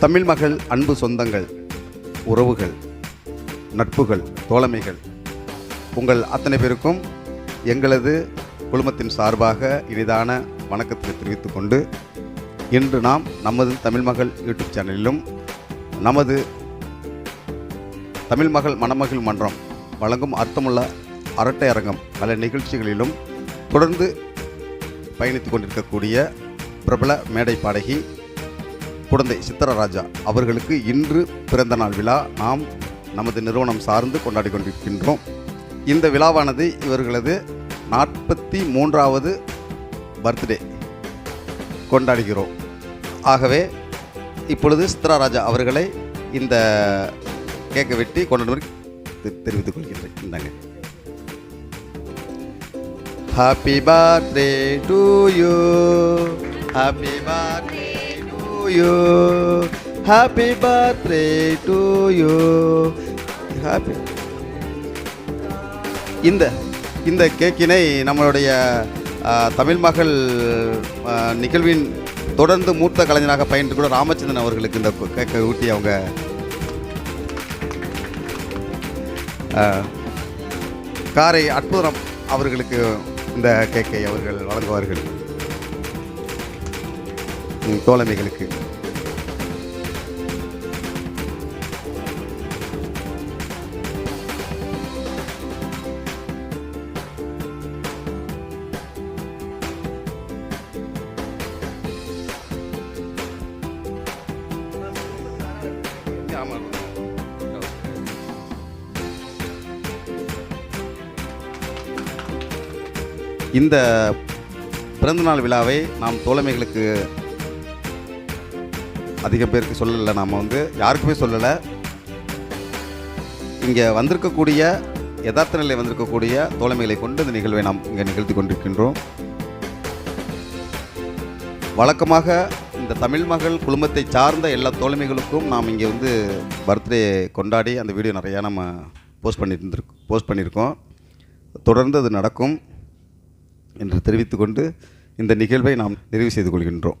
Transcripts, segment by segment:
தமிழ் மகள் அன்பு சொந்தங்கள் உறவுகள் நட்புகள் தோழமைகள் உங்கள் அத்தனை பேருக்கும் எங்களது குழுமத்தின் சார்பாக இனிதான வணக்கத்தை தெரிவித்து கொண்டு இன்று நாம் நமது தமிழ் மகள் யூடியூப் சேனலிலும் நமது தமிழ் மகள் மணமகள் மன்றம் வழங்கும் அர்த்தமுள்ள அரட்டை அரங்கம் பல நிகழ்ச்சிகளிலும் தொடர்ந்து பயணித்துக் கொண்டிருக்கக்கூடிய பிரபல மேடை பாடகி குழந்தை சித்தரராஜா அவர்களுக்கு இன்று பிறந்த நாள் விழா. நாம் நமது நிறுவனம் சார்ந்து கொண்டாடி கொண்டிருக்கின்றோம். இந்த விழாவானது இவர்களது நாற்பத்தி மூன்றாவது பர்த்டே. கொண்டாடுகிறோம். ஆகவே இப்பொழுது சித்ராராஜா அவர்களை இந்த கேக்கை வெட்டி கொண்டாடுவதை தெரிவித்துக் கொள்கின்றேன். இந்தாங்க. Happy birthday to you happy birthday you. Happy birthday to to happy. Happy இந்த இந்த கேக்கினை நம்மளுடைய தமிழ் மகள் நிகழ்வின் தொடர்ந்து மூத்த கலைஞராக பயின்று கூட ராமச்சந்திரன் அவர்களுக்கு இந்த கேக்கை ஊட்டி அவங்க காரை அற்புதம் அவர்களுக்கு இந்த கேக்கை அவர்கள் வழங்குவார்கள். தோழமைகளுக்கு. இந்த பிறந்தநாள் விழாவை நாம் தோழமைகளுக்கு அதிக பேருக்கு சொல்லலை நாம் வந்து யாருக்குமே சொல்லலை. இங்கே வந்திருக்கக்கூடிய யதார்த்த நிலை வந்திருக்கக்கூடிய தோழமைகளை கொண்டு இந்த நிகழ்வை நாம் இங்கே நிகழ்த்தி கொண்டிருக்கின்றோம். வழக்கமாக இந்த தமிழ் மகள் குழுமத்தை சார்ந்த எல்லா தோழமைகளுக்கும் நாம் இங்கே வந்து பர்த்டே கொண்டாடி அந்த வீடியோ நிறையா நம்ம போஸ்ட் பண்ணியிருந்திருக்கோம் போஸ்ட் பண்ணியிருக்கோம். தொடர்ந்து அது நடக்கும் என்று தெரிவித்துக்கொண்டு இந்த நிகழ்வை நாம் நிறைவு செய்து கொள்கின்றோம்.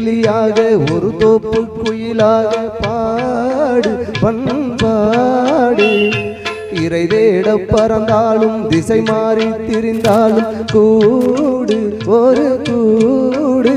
கிளியாக ஒரு தோப்பு குயிலாக பாடு பண்பாடு. இறை தேட பறந்தாலும் திசை மாறி திரிந்தாலும் கூடு ஒரு கூடு.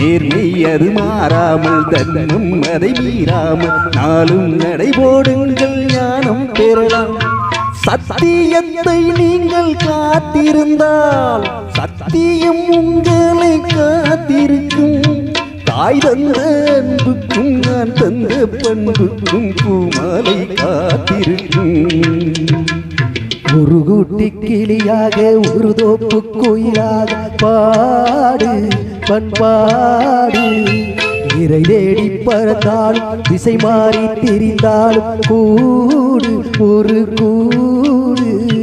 நேர்மையது மாறாமல் தன்னும் அதை மீறாமல் நாளும் நடைபோடுங்கள் ஞானம் பெறலாம். சத்தியத்தை நீங்கள் காத்திருந்தால் சத்தியம் உங்களை காத்திருக்கும். தாய் தந்த அன்புக்கும் நான் தந்த பண்புக்கும் பூமாலை காத்திருக்கும். ஒரு குட்டி கிளியாக ஒரு தோப்பு கோயிலாக பாடு. பண்பாடி. இறை தேடி பறந்தால் திசை மாறி திரிந்தால் கூடு ஒரு கூடு.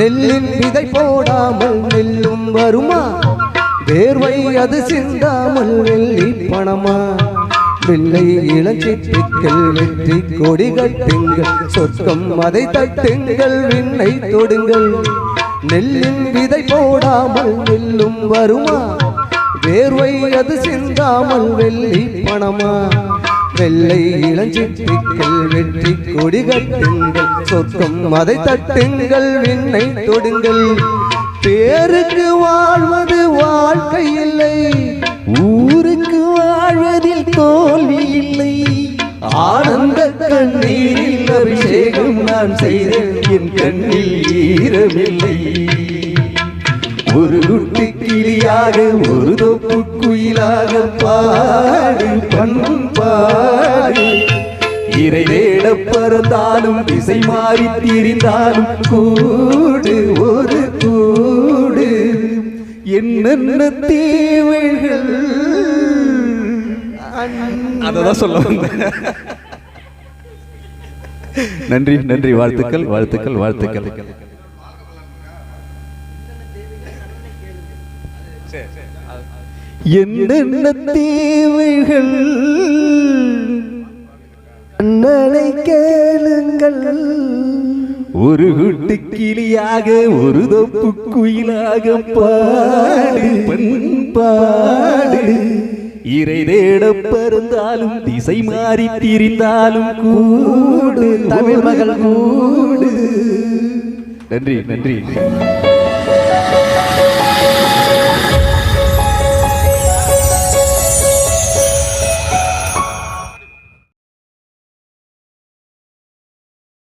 நெல்லின் விதை போடாமல் நெல்லும் வருமா? வேர்வை அது சிந்தாமல் வெள்ளி பணமா? பிள்ளை இளஞ்சிட்டுக்கள் வெற்றி கொடி கட்டுங்கள். சொர்க்கம் அதை தட்டுங்கள் விண்ணை தொடுங்கள். நெல்லின் விதை போடாமல் நெல்லும் வருமா? வேர்வை அது சிந்தாமல் வெள்ளி பணமா? வெள்ளை இளஞ்சிட்டுக்கள் வெற்றி கொடி கட்டுங்கள் சொர்க்கம் அதை தட்டுங்கள் விண்ணை தொடுங்கள். பேருக்கு வாழ்வது வாழ்க்கை இல்லை. ஊருக்கு வாழ்வதில் தோல்வி இல்லை. ஆனந்த கண்ணீரில் அபிஷேகம் நான் செய்தேன். என் கண்ணில் ஈரமில்லை. ஒரு குட்டி கிளியாக ஒரு தொப்பு குயிலாக பாடு பண்பாடு இறை தேட பறந்தாலும் திசை மாறி திரிந்தாலும் கூடு ஒரு கூடு. என்னென்ன தேவைகள்? அததான் சொல்ல வந்தேன். நன்றி நன்றி வாழ்த்துக்கள் வாழ்த்துக்கள் வாழ்த்துக்கள். என்னென்ன தீவுகள் அண்ணனை கேளுங்கள். ஒரு குட்டு கிளியாக ஒரு தொப்பு குயிலாக பாடு பண்பாடு இறை தேட பருந்தாலும் திசை மாறி திரிந்தாலும் கூடு. தமிழ் மகள் கூடு. நன்றி நன்றி.